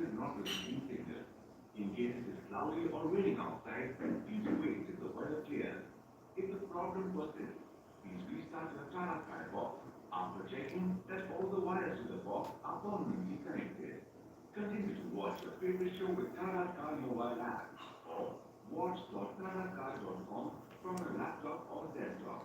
is not receiving signal. In case it is cloudy or raining outside, please wait till the weather clears. If the problem persists, please restart the Sky box after checking that all the wires to the box are permanently connected. Continue to watch your favorite show with Sky mobile app or watch.tatasky.com from your laptop or desktop.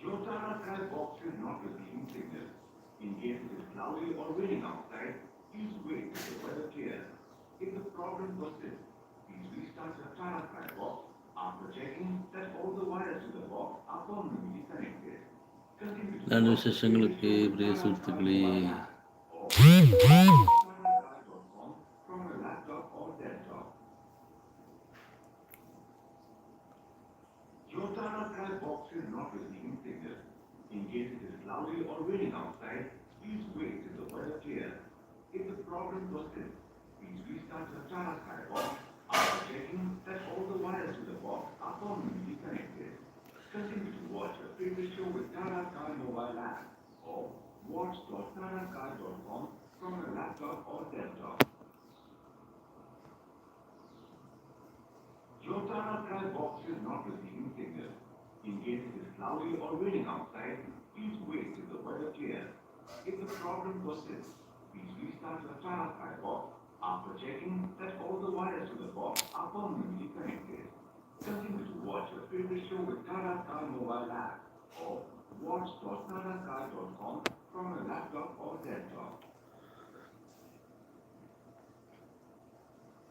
Your Sky box is not receiving signal. In case it is cloudy or raining outside, please wait till the weather clears. If the problem persists, please restart your Tata Sky box. After checking that all the wires to the box are permanently connected. Continue to Sky after checking that all the wires to the box are permanently connected. Continue to watch your favorite show with Sky mobile app or watch.tatasky.com from your laptop or desktop. Your Sky box is not receiving signal. In case it is cloudy or raining outside, please wait till the weather clears. If the problem persists, please restart your Sky box after checking that all the wires to the box are permanently connected. Continue to watch your favorite show with Sky mobile app or watch.tatasky.com from your laptop or desktop.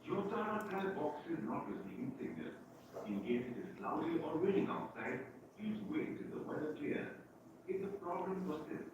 Your Sky box is not receiving signal. In case it is cloudy or raining outside, please wait till the weather clears. If the problem persists,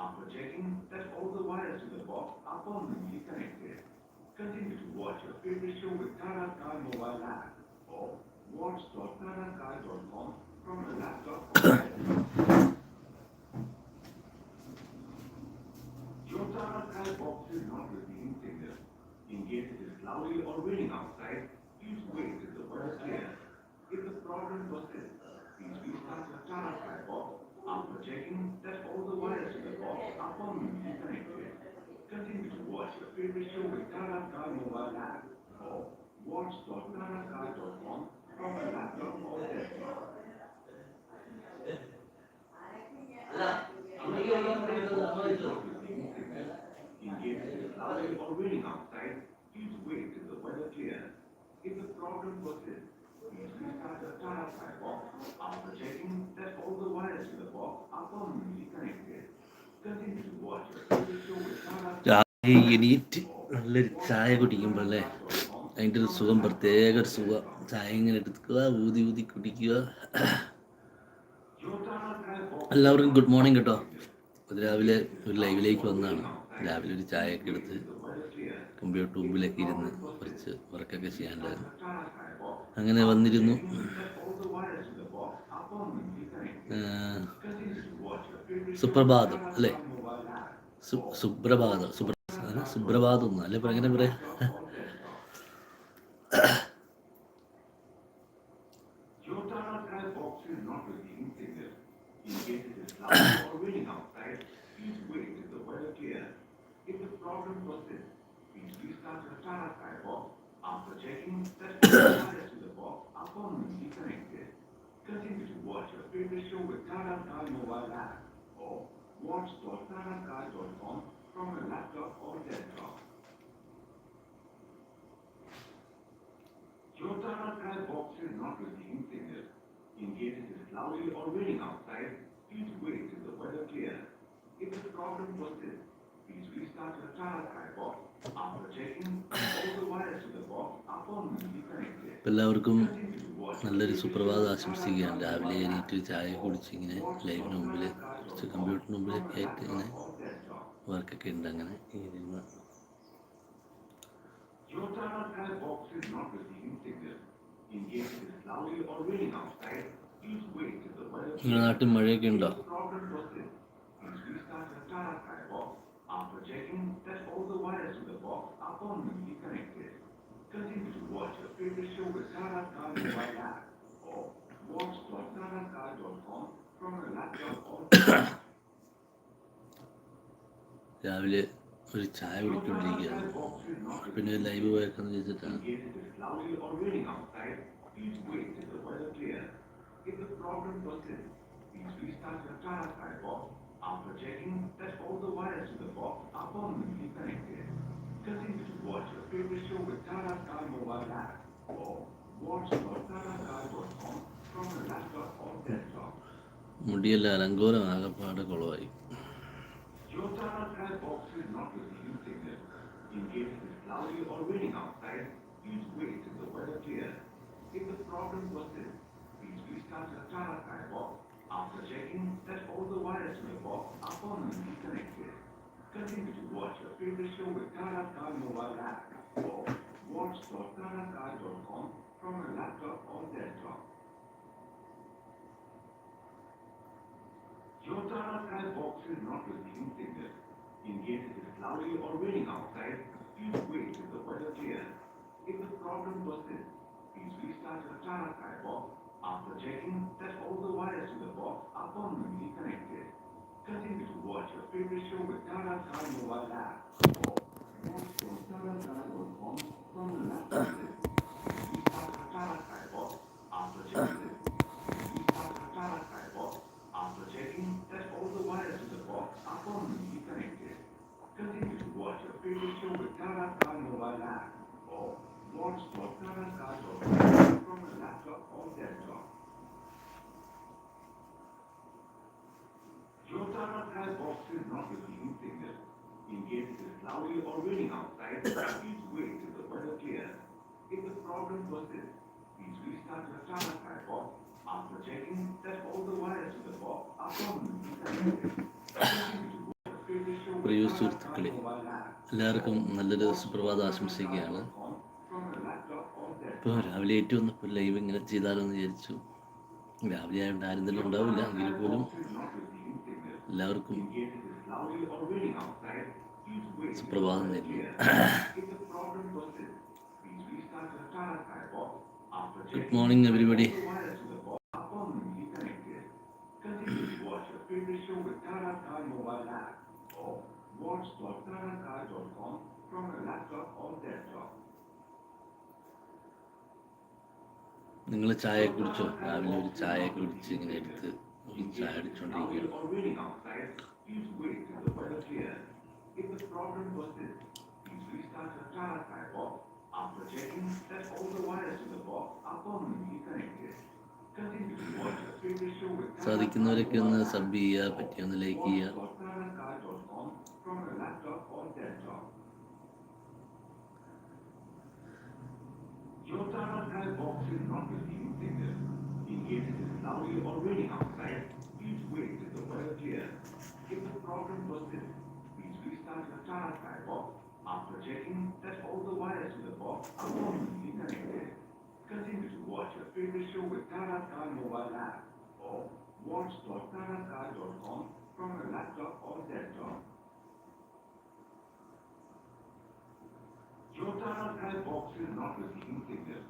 after checking that all the wires to the box are permanently connected. Continue to watch your favorite show with Sky mobile app or watch.tatasky.com from your laptop. Your Sky box is not receiving signal. In case it is cloudy or raining outside, please wait till the weather clears. If the problem persists, please restart your Tata Sky box after checking that all the wires to the box are permanently connected. Continue to watch your favorite show with Tata Sky mobile app or watch.tatasky.com from your laptop or desktop. In case it is raining outside, please wait till the weather clears. If the problem persists, please restart your Tata Sky box after checking that all the wires to the box are permanently connected. രാവിലെ എണീറ്റ് നല്ലൊരു ചായ കുടിക്കുമ്പോൾ അല്ലേ? അതിന്റെ ഒരു സുഖം പ്രത്യേക ഒരു സുഖം. ചായ ഇങ്ങനെ എടുക്കുക ഊതി ഊതി കുടിക്കുക. എല്ലാവർക്കും ഗുഡ് മോർണിംഗ് കേട്ടോ. രാവിലെ ഒരു ലൈവിലേക്ക് വന്നതാണ്. രാവിലെ ഒരു ചായയൊക്കെ എടുത്ത് കമ്പ്യൂട്ടർ മുമ്പിലേക്ക് ഇരുന്ന് കുറച്ച് വർക്കൊക്കെ ചെയ്യാനുണ്ടായിരുന്നു. അങ്ങനെ വന്നിരുന്നു. സുപ്രഭാതം അല്ലേ സുപ്രഭാതം സുപ്ര സുപ്രഭാതം ഒന്നും അല്ലെ എങ്ങനെ പറയാ Continue to watch your favorite show with Tata Time Mobile app. or watch.tatasky.com from your laptop or desktop. Your Tata Sky box is not receiving signal. In case it is cloudy or raining outside, please wait till the weather clears. If the problem persists, please restart your Tata Sky box after checking all the wires to the box are permanently connected. ഇപ്പം എല്ലാവർക്കും Continue to watch നല്ലൊരു സുപ്രഭാതം ആശംസിക്കുകയാണ്. രാവിലെ എണീറ്റ് ചായ കുടിച്ച് ഇങ്ങനെ ലൈവിന് മുമ്പിൽ കുറച്ച് കമ്പ്യൂട്ടറിന് മുമ്പിലൊക്കെ ആയിട്ട് ഇങ്ങനെ വർക്കൊക്കെ ഉണ്ട് അങ്ങനെ. ഇരുന്ന് നിങ്ങളുടെ നാട്ടിൽ മഴയൊക്കെ box രാവിലെ ഒരു ചായ കുടിക്കൊണ്ടിരിക്കുകയാണ് പിന്നെ ലൈവ് പോയേക്കാന്ന് ചോദിച്ചിട്ടാണ് After checking that all the wires to the box are permanently connected, continue to watch your favorite show with Tata Sky mobile app or watch your Tata Sky.com from your laptop or desktop. മുടിയെല്ലാം അലങ്കോലം ആകെപ്പാട് കുളമായി Your Sky box is not receiving signal. In case it is cloudy or raining outside, please wait till the weather clears. If the problem persists, please restart your Sky box after checking that all the wires in the box are permanently connected. Continue to watch your favorite show with Tata Sky mobile app or watch.tatasky.com from your laptop or desktop. Your Tata Sky box is not receiving signal. In case it is cloudy or raining outside, please wait till the weather clears. If the problem persists, please restart your Sky box after checking that all the wires to the box are permanently connected. Continue to watch your favorite show with Tata Sky mobile app or watch.tatasky.com from the laptop. Restart your Sky box after checking this. Restart your Tata Sky box connected. Continue to watch a favorite show with Tata Sky mobile app or watch.tatasky.com from a laptop or desktop. Your Sky box is not receiving signal. In case it is cloudy or raining outside, please wait till the weather clears. If the problem persists, please restart your Tata Sky box I'm projecting that all the wires to the box are permanent. പ്രിയ സുഹൃത്തുക്കളെ എല്ലാവർക്കും നല്ലൊരു സുപ്രഭാതം ആശംസിക്കുകയാണ്. ഇപ്പോൾ രാവിലെ ഏറ്റവും ഇപ്പോൾ ലൈവ് ഇങ്ങനെ ചെയ്താലെന്ന് വിചാരിച്ചു. രാവിലെ ആയതുകൊണ്ട് ആരും തന്നെ ഉണ്ടാവില്ല എങ്കിൽ പോലും എല്ലാവർക്കും സുപ്രഭാതം നൽകി good morning everybody watch your favorite show with Tata Sky mobile app or watch.tatasky.com from your laptop or desktop. നിങ്ങൾ ചായ കുടിച്ചോ രാവിലെ ഒരു ചായ കുടിച്ച് ഇങ്ങനെ എടുത്ത് ഒരു ചായ അടിച്ചുകൊണ്ടിരിക്കുകയാണ് സാധിക്കുന്നവരൊക്കെ ഒന്ന് സബ് ചെയ്യുക പറ്റിയൊന്ന് ലൈക്ക് ചെയ്യുക After checking that all the wires in the box are normal. Continue to watch your favorite show with Tata mobile app or watch.tatasky.com from your laptop or desktop. Your Tata box is not receiving signal.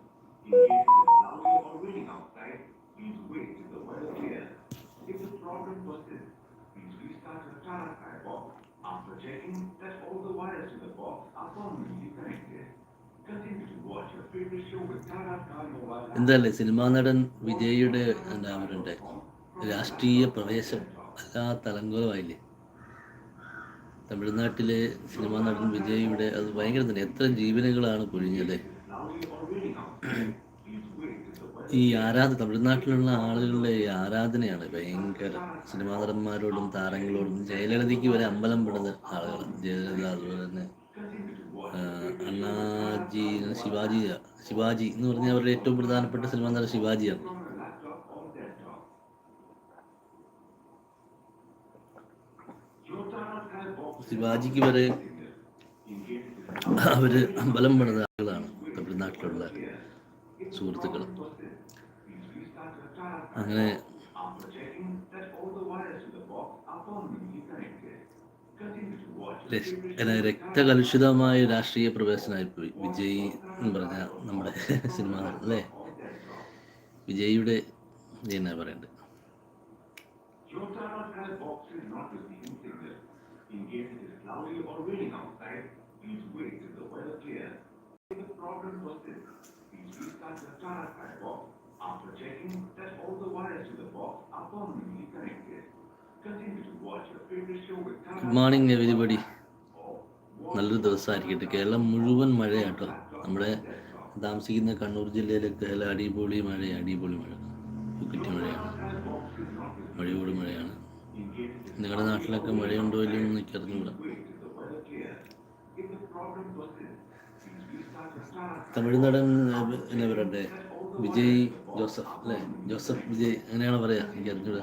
In case it is cloudy or raining outside, please wait till the weather clears. If the problem persists, please restart your Sky box after checking that all the wires to the box are permanently എന്തല്ലേ? Cinema നടൻ വിജയുടെ എന്താ അവരുടെ രാഷ്ട്രീയ പ്രവേശം എല്ലാ അലങ്കോലമായില്ലേ? തമിഴ്നാട്ടിലെ cinema നടൻ വിജയുടെ അത് ഭയങ്കര തന്നെ. എത്ര ജീവനുകളാണ് പൊഴിഞ്ഞത്. ഈ ആരാധന തമിഴ്നാട്ടിലുള്ള ആളുകളുടെ ഈ ആരാധനയാണ് ഭയങ്കര. സിനിമാ നടന്മാരോടും താരങ്ങളോടും ജയലളിതയ്ക്ക് വരെ അമ്പലം പെടുന്ന ആളുകൾ ജയലളിത അതുപോലെ തന്നെ അണ്ണാജി ശിവാജി ശിവാജി എന്ന് പറഞ്ഞാൽ അവരുടെ ഏറ്റവും പ്രധാനപ്പെട്ട സിനിമ ശിവാജിയാണ് Tata Sky box ശിവാജിക്ക് വരെ അവർ അമ്പലം പണിത ആളുകളാണ് തമിഴ്നാട്ടിലുള്ള സുഹൃത്തുക്കൾ അങ്ങനെ രക്തകലുഷിതമായ രാഷ്ട്രീയ പ്രവേശനമായിപ്പോയി വിജയ് എന്ന് പറഞ്ഞ നമ്മുടെ സിനിമ അല്ലേ വിജയിയുടെ എന്നാ പറയണ്ടത് After checking that all the wires to the box are permanently connected, good morning everybody നല്ലൊരു ദിവസമായിരിക്കട്ടെ. കേരളം മുഴുവൻ മഴയാട്ടോ. നമ്മുടെ താമസിക്കുന്ന കണ്ണൂർ ജില്ലയിലൊക്കെ എല്ലാം അടിപൊളി മഴ അടിപൊളി മഴ. കുറ്റി മഴയാണ്. മഴയോട് മഴയാണ്. നിങ്ങളുടെ നാട്ടിലൊക്കെ മഴയുണ്ടോ ഇല്ലയോ എന്ന് എനിക്ക് അറിഞ്ഞൂടാ തമിഴ്നാടൻ എന്നെ പറയട്ടെ? വിജയ് ജോസഫ് അല്ലേ? ജോസഫ് വിജയ് അങ്ങനെയാണ് പറയാ? എനിക്ക് അറിഞ്ഞൂടാ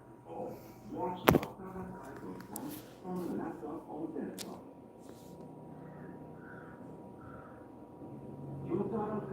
我是刚刚才从从兰州跑过来的，你们刚刚才。